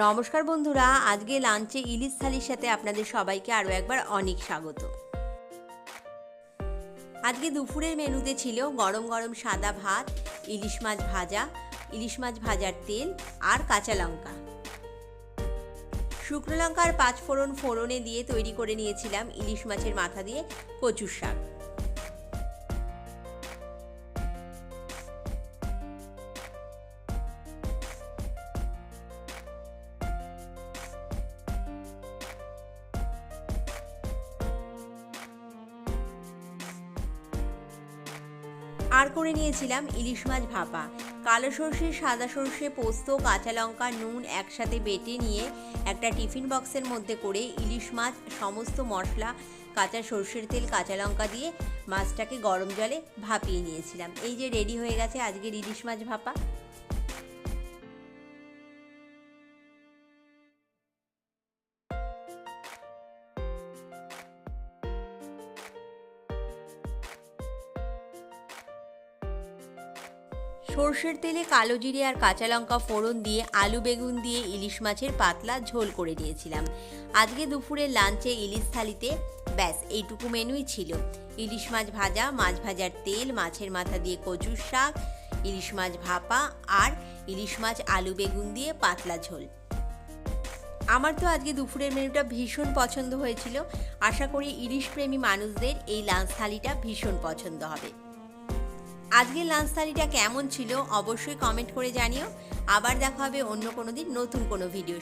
নমস্কার বন্ধুরা, আজকে লাঞ্চে ইলিশ থালির সাথে আপনাদের সবাইকে আরও একবার অনেক স্বাগত। আজকে দুপুরের মেনুতে ছিল গরম গরম সাদা ভাত, ইলিশ মাছ ভাজা, ইলিশ মাছ ভাজার তেল আর কাঁচা লঙ্কা। শুকনো লঙ্কার পাঁচ ফোড়ন ফোড়নে দিয়ে তৈরি করে নিয়েছিলাম ইলিশ মাছের মাথা দিয়ে কচুর শাক। আর করে নিয়েছিলাম ইলিশ মাছ ভাপা। কালো সর্ষে, সাদা সর্ষে, পোস্ত, কাঁচা লঙ্কা, নুন একসাথে বেটে নিয়ে একটা টিফিন বক্সের মধ্যে করে ইলিশ মাছ, সমস্ত মশলা, কাঁচা সর্ষের তেল, কাঁচা লঙ্কা দিয়ে মাছটাকে গরম জলে ভাপিয়ে নিয়েছিলাম। এই যে রেডি হয়ে গেছে আজকের ইলিশ মাছ ভাপা। সর্ষের তেলে কালো জিরে আর কাঁচা লঙ্কা ফোড়ন দিয়ে আলু বেগুন দিয়ে ইলিশ মাছের পাতলা ঝোল করে নিয়েছিলাম আজকে দুপুরের লাঞ্চে ইলিশ থালিতে ব্যাস, এইটুকু মেনুই ছিল। ইলিশ মাছ ভাজা, মাছ ভাজার তেল, মাছের মাথা দিয়ে কচুর শাক, ইলিশ মাছ ভাপা আর ইলিশ মাছ আলু বেগুন দিয়ে পাতলা ঝোল। আমার তো আজকে দুপুরের মেনুটা ভীষণ পছন্দ হয়েছিল। আশা করি ইলিশ প্রেমী মানুষদের এই লাঞ্চ থালিটা ভীষণ পছন্দ হবে। আজকের লাঞ্চ থালিটা কেমন ছিল অবশ্যই কমেন্ট করে জানিও। আবার দেখা হবে অন্য কোনো দিন নতুন কোনো ভিডিও